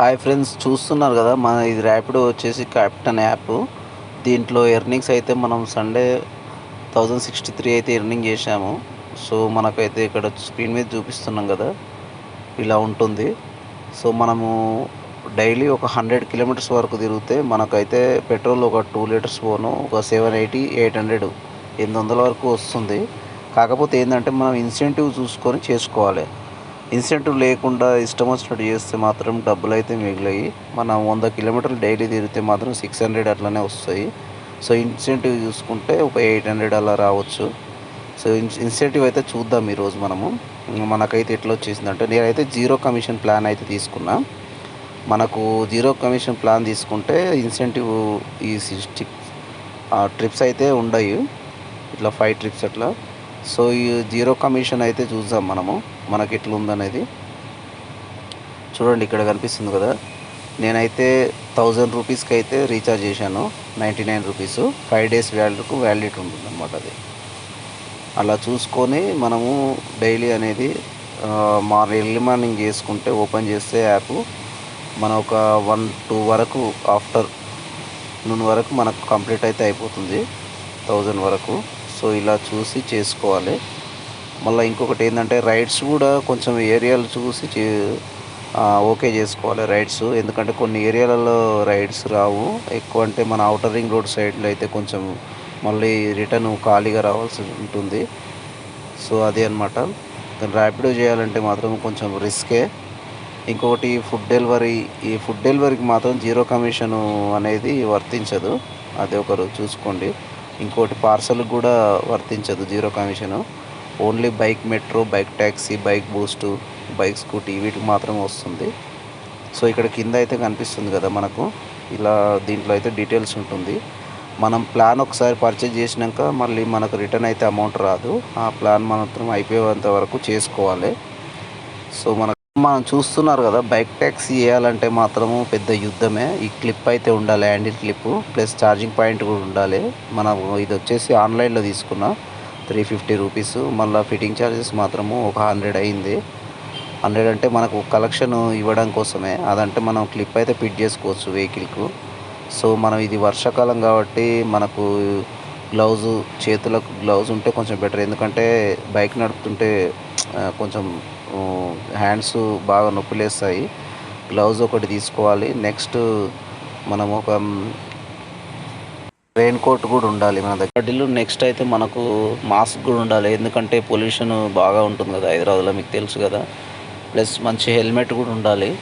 Hi friends చూస్తున్నారు కదా మన ఇది ర్యాపిడో వచ్చేసి క్యాప్టన్ యాప్ దీంట్లో ఎర్నింగ్స్ అయితే మనం సండే థౌజండ్ సిక్స్టీ త్రీ అయితే ఎర్నింగ్ చేశాము. సో మనకైతే ఇక్కడ స్క్రీన్ మీద చూపిస్తున్నాం కదా ఇలా ఉంటుంది. సో మనము డైలీ ఒక హండ్రెడ్ కిలోమీటర్స్ వరకు తిరిగితే మనకైతే పెట్రోల్ ఒక టూ లీటర్స్ పోను ఒక సెవెన్ ఎయిటీ ఎయిట్ హండ్రెడ్ ఎనిమిది వందల వరకు వస్తుంది. కాకపోతే ఏంటంటే మనం ఇన్సెంటివ్ చూసుకొని చేసుకోవాలి. ఇన్సెంటివ్ లేకుండా ఇష్టం వచ్చినట్టు చేస్తే మాత్రం డబ్బులు అయితే మిగిలాయి. మనం వంద కిలోమీటర్లు డైలీ తిరిగితే మాత్రం సిక్స్ హండ్రెడ్ అట్లనే వస్తాయి. సో ఇన్సెంటివ్ చూసుకుంటే ఒక ఎయిట్ హండ్రెడ్ అలా రావచ్చు. సో ఇన్సెంటివ్ అయితే చూద్దాం ఈరోజు మనము. మనకైతే ఎట్లా వచ్చేసిందంటే నేనైతే జీరో కమిషన్ ప్లాన్ అయితే తీసుకున్నా. మనకు జీరో కమిషన్ ప్లాన్ తీసుకుంటే ఇన్సెంటివ్ ఈ ట్రిప్స్ అయితే ఉండవు ఇట్లా ఫైవ్ ట్రిప్స్ అట్లా. సో ఈ జీరో కమిషన్ అయితే చూద్దాం మనము మనకి ఎట్లా ఉందనేది చూడండి ఇక్కడ కనిపిస్తుంది కదా. నేనైతే థౌజండ్ రూపీస్కి అయితే రీఛార్జ్ చేశాను ninety nine rupees. Five days వ్యాలిడ్కు validity ఉంటుంది అనమాట అది. అలా చూసుకొని మనము డైలీ అనేది మా ఎర్లీ మార్నింగ్ చేసుకుంటే ఓపెన్ చేస్తే యాప్ మన ఒక వన్ టూ వరకు ఆఫ్టర్ నూన్ వరకు మనకు కంప్లీట్ అయితే అయిపోతుంది థౌజండ్ వరకు. సో ఇలా చూసి చేసుకోవాలి. మళ్ళీ ఇంకొకటి ఏంటంటే రైడ్స్ కూడా కొంచెం ఏరియాలు చూసి చే ఓకే చేసుకోవాలి రైడ్స్. ఎందుకంటే కొన్ని ఏరియాలలో రైడ్స్ రావు. ఎక్కువ అంటే మన అవుటర్ రింగ్ రోడ్ సైడ్లో అయితే కొంచెం మళ్ళీ రిటర్న్ ఖాళీగా రావాల్సి ఉంటుంది. సో అదే అనమాట ర్యాపిడో చేయాలంటే మాత్రం కొంచెం రిస్కే. ఇంకొకటి ఫుడ్ డెలివరీ. ఈ ఫుడ్ డెలివరీకి మాత్రం జీరో కమిషన్ అనేది వర్తించదు. అది ఒకరు చూసుకోండి. ఇంకోటి పార్సల్ కూడా వర్తించదు zero commission. Only bike metro bike taxi bike boost bike scooty వీటికి మాత్రమే వస్తుంది. సో ఇక్కడ కింద అయితే కనిపిస్తుంది కదా మనకు. ఇలా దీంట్లో అయితే డీటెయిల్స్ ఉంటుంది. మనం ప్లాన్ ఒకసారి పర్చేజ్ చేసినాక మళ్ళీ మనకు రిటర్న్ అయితే అమౌంట్ రాదు. ఆ ప్లాన్ మాత్రం అయిపోయేంత వరకు చేసుకోవాలి. సో మన మనం చూస్తున్నారు కదా బైక్ ట్యాక్స్ చేయాలంటే మాత్రము పెద్ద యుద్ధమే. ఈ క్లిప్ అయితే ఉండాలి handle clip. Plus charging point కూడా ఉండాలి. మనం ఇది వచ్చేసి ఆన్లైన్లో తీసుకున్న త్రీ ఫిఫ్టీ రూపీస్. మళ్ళీ ఫిట్టింగ్ ఛార్జెస్ మాత్రము ఒక హండ్రెడ్ అయింది. హండ్రెడ్ అంటే మనకు కలెక్షన్ ఇవ్వడం కోసమే. అదంటే మనం క్లిప్ అయితే ఫిట్ చేసుకోవచ్చు వెహికల్కు. సో మనం ఇది వర్షాకాలం కాబట్టి మనకు గ్లౌజు చేతులకు గ్లౌజ్ ఉంటే కొంచెం బెటర్. ఎందుకంటే బైక్ నడుపుతుంటే కొంచెం హ్యాండ్స్ బాగా నొప్పులేస్తాయి. గ్లౌజ్ ఒకటి తీసుకోవాలి. నెక్స్ట్ మనం ఒక రెయిన్ కోట్ కూడా ఉండాలి మన దగ్గర. నెక్స్ట్ అయితే మనకు మాస్క్ కూడా ఉండాలి. ఎందుకంటే పొల్యూషన్ బాగా ఉంటుంది కదా హైదరాబాద్లో మీకు తెలుసు కదా. ప్లస్ మంచి హెల్మెట్ కూడా ఉండాలి.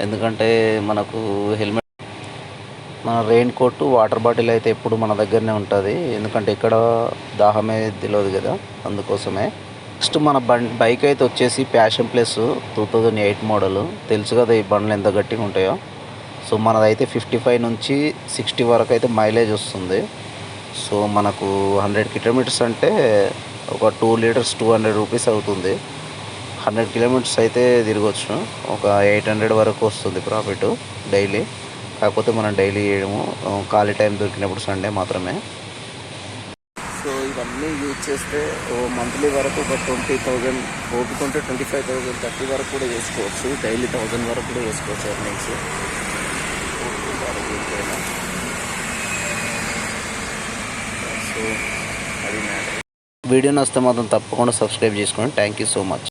ఎందుకంటే మనకు హెల్మెట్ మన రెయిన్ కోట్ వాటర్ బాటిల్ అయితే ఎప్పుడు మన దగ్గరనే ఉంటుంది. ఎందుకంటే ఇక్కడ దాహమే తెలియదు కదా. అందుకోసమే. నెక్స్ట్ మన బండి బైక్ అయితే వచ్చేసి Passion plus two thousand eight model తెలుసు కదా ఈ బండ్లు ఎంత గట్టిగా ఉంటాయో. సో మనదైతే ఫిఫ్టీ ఫైవ్ నుంచి సిక్స్టీ వరకు అయితే మైలేజ్ వస్తుంది. సో మనకు హండ్రెడ్ కిలోమీటర్స్ అంటే ఒక two litres two hundred rupees అవుతుంది. హండ్రెడ్ కిలోమీటర్స్ అయితే తిరగచ్చు. ఒక ఎయిట్ హండ్రెడ్ వరకు వస్తుంది ప్రాఫిట్ డైలీ కాకపోతే మనం డైలీ చేయడము ఖాళీ టైం దొరికినప్పుడు సండే మాత్రమే. ఇవన్నీ యూజ్ చేస్తే ఓ మంత్లీ వరకు ఒక ట్వంటీ థౌజండ్ ఓపుకుంటే ట్వంటీ ఫైవ్ థౌజండ్ థర్టీ వరకు కూడా చేసుకోవచ్చు డైలీ థౌజండ్ వరకు కూడా చేసుకోవచ్చు ఎర్నింగ్స్. సో అది మ్యాటర్. వీడియో నచ్చితే మాత్రం తప్పకుండా సబ్స్క్రైబ్ చేసుకోండి. Thank you so much